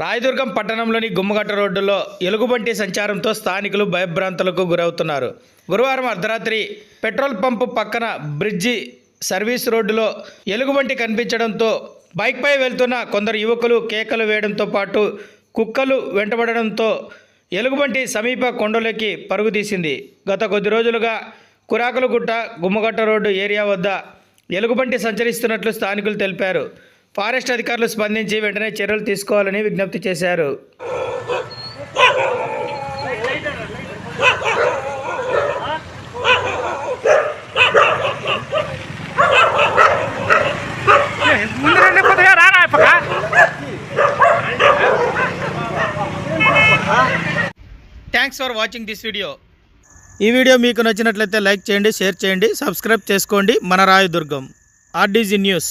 రాయదుర్గం పట్టణంలోని గుమ్మగట్ట రోడ్డులో ఎలుగుబంటి సంచారంతో స్థానికులు భయభ్రాంతులకు గురవుతున్నారు. గురువారం అర్ధరాత్రి పెట్రోల్ పంపు పక్కన బ్రిడ్జి సర్వీస్ రోడ్డులో ఎలుగుబంటి కనిపించడంతో బైక్పై వెళ్తున్న కొందరు యువకులు కేకలు వేయడంతో పాటు కుక్కలు వెంటబడడంతో ఎలుగుబంటి సమీప కొండలోకి పరుగుతీసింది గత కొద్ది రోజులుగా కురాకులగుట్ట గుమ్మగట్ట రోడ్డు ఏరియా వద్ద ఎలుగుబంటి సంచరిస్తున్నట్లు స్థానికులు తెలిపారు. ఫారెస్ట్ అధికారులు స్పందించి వెంటనే చర్యలు తీసుకోవాలని విజ్ఞప్తి చేశారు. Thanks for watching this video ఈ వీడియో మీకు నచ్చినట్లయితే లైక్ చేయండి షేర్ చేయండి సబ్స్క్రైబ్ చేసుకోండి. మన రాయదుర్గం ఆర్డీజీ న్యూస్.